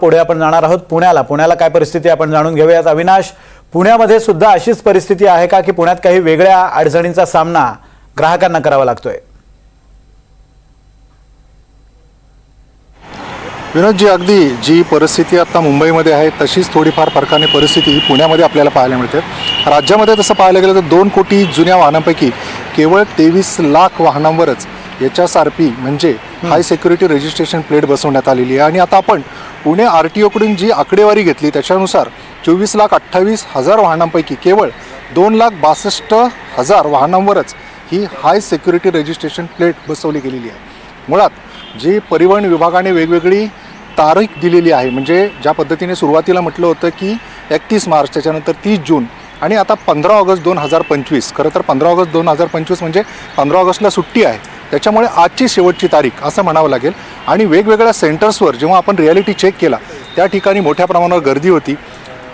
पुढे आपण जाणार आहोत पुण्याला. पुण्याला काय परिस्थिती आपण जाणून घेऊयात. अविनाश पुण्यामध्ये सुद्धा अशीच परिस्थिती आहे का की पुण्यात काही वेगळ्या अडचणींचा सामना ग्राहकांना करावा लागतोय? विनोदजी अगदी जी परिस्थिती आता मुंबईमध्ये आहे तशीच थोडीफार फरकाने परिस्थिती ही पुण्यामध्ये आपल्याला पाहायला मिळते. राज्यामध्ये तसं पाहायला गेलं तर दोन कोटी जुन्या वाहनांपैकी केवळ तेवीस लाख वाहनांवरच एच एस आर पी म्हणजे हाय सिक्युरिटी रजिस्ट्रेशन प्लेट बसवण्यात आलेली आहे. आणि आता आपण पुणे आर टी ओकडून जी आकडेवारी घेतली त्याच्यानुसार चोवीस लाख अठ्ठावीस हजार वाहनांपैकी केवळ दोन लाख बासष्ट हजार वाहनांवरच ही हाय सिक्युरिटी रजिस्ट्रेशन प्लेट बसवली गेलेली आहे. मुळात जी परिवहन विभागाने वेगवेगळी तारीख दिलेली आहे म्हणजे ज्या पद्धतीने सुरुवातीला म्हटलं होतं की एकतीस मार्च त्याच्यानंतर तीस जून आणि आता पंधरा ऑगस्ट दोन हजार पंचवीस. खरं तर पंधरा ऑगस्ट दोन हजार पंचवीस म्हणजे पंधरा ऑगस्टला सुट्टी आहे. त्याच्यामुळे आजची शेवटची तारीख असं म्हणावं लागेल. आणि वेगवेगळ्या सेंटर्सवर जेव्हा आपण रियालिटी चेक केला त्या ठिकाणी मोठ्या प्रमाणावर गर्दी होती.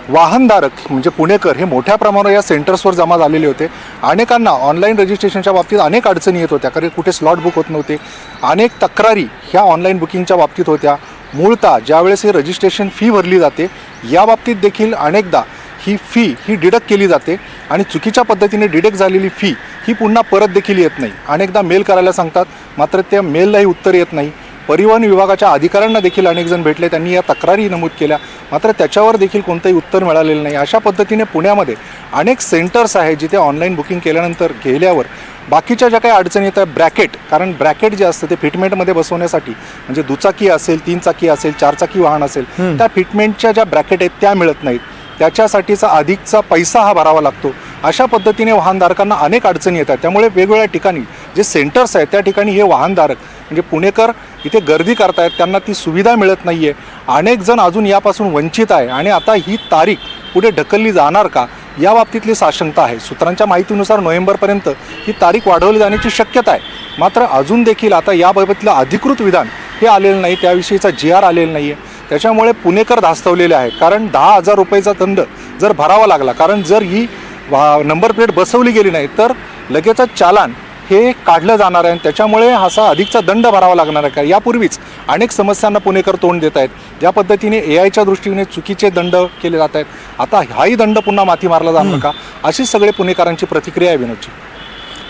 वाहनधारक म्हणजे पुणेकर हे मोठ्या प्रमाणावर या सेंटर्सवर जमा झालेले होते. अनेकांना ऑनलाईन रजिस्ट्रेशनच्या बाबतीत अनेक अडचणी येत होत्या कारण कुठे स्लॉट बुक होत नव्हते. अनेक तक्रारी ह्या ऑनलाईन बुकिंगच्या बाबतीत होत्या. मूळतः ज्यावेळेस हे रजिस्ट्रेशन फी भरली जाते या बाबतीत देखील अनेकदा ही फी ही डिडक्ट केली जाते आणि चुकीच्या पद्धतीने डिडक्ट झालेली फी ही पुन्हा परत देखील येत नाही. अनेकदा मेल करायला सांगतात मात्र त्या मेललाही उत्तर येत नाही. परिवहन विभागाच्या अधिकाऱ्यांना देखील अनेक जण भेटले त्यांनी या तक्रारी नमूद केल्या. मात्र त्याच्यावर देखील कोणतंही उत्तर मिळालेलं नाही. अशा पद्धतीने पुण्यामध्ये अनेक सेंटर्स आहेत जिथे ऑनलाईन बुकिंग केल्यानंतर गेल्यावर बाकीच्या ज्या काही अडचणी येतात ब्रॅकेट कारण ब्रॅकेट जे असतं ते फिटमेंटमध्ये बसवण्यासाठी म्हणजे दुचाकी असेल तीन चाकी असेल चार चाकी वाहन असेल त्या फिटमेंटच्या ज्या ब्रॅकेट आहेत त्या मिळत नाहीत. त्याच्यासाठीचा अधिकचा पैसा हा भरावा लागतो. अशा पद्धतीने वाहनधारकांना अनेक अडचणी येतात. त्यामुळे वेगवेगळ्या ठिकाणी जे सेंटर्स आहेत त्या ठिकाणी हे वाहनधारक म्हणजे पुणेकर इथे गर्दी करतायत. त्यांना ती सुविधा मिळत नाही आहे अनेक जण अजून यापासून वंचित आहे. आणि आता ही तारीख पुढे ढकलली जाणार का? या बाबतीतली साशंकता आहे. सूत्रांच्या माहितीनुसार नोव्हेंबरपर्यंत ही तारीख वाढवली जाण्याची शक्यता आहे. मात्र अजून देखील आता याबाबतलं अधिकृत विधान हे आलेलं नाही. त्याविषयीचा जी आर आलेला नाही आहे त्याच्यामुळे पुणेकर धास्तवलेले आहेत. कारण दहा हजार रुपयेचा दंड जर भरावा लागला कारण जर ही वा नंबर प्लेट बसवली गेली नाही तर लगेचच चालान हे काढलं जाणार आहे. आणि त्याच्यामुळे असा अधिकचा दंड भरावा लागणार आहे का? यापूर्वीच अनेक समस्यांना पुणेकर तोंड देत आहेत. ज्या पद्धतीने ए आयच्या दृष्टीने चुकीचे दंड केले जात आहेत. आता हाही दंड पुन्हा माथी मारला जाणार का? अशी सगळे पुणेकरांची प्रतिक्रिया आहे विनोदची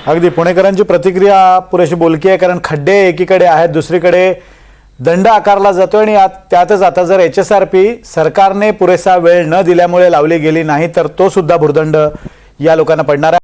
अगदी पुणेकरांची प्रतिक्रिया पुरेशी बोलकी आहे कारण खड्डे एकीकडे आहेत दुसरीकडे दंड आकारला जातोय आणि त्यातच आता जर एच एस आर पी सरकारने पुरेसा वेळ न दिल्यामुळे लावली गेली नाही तर तो सुद्धा भुर्दंड या लोकांना पडणार आहे.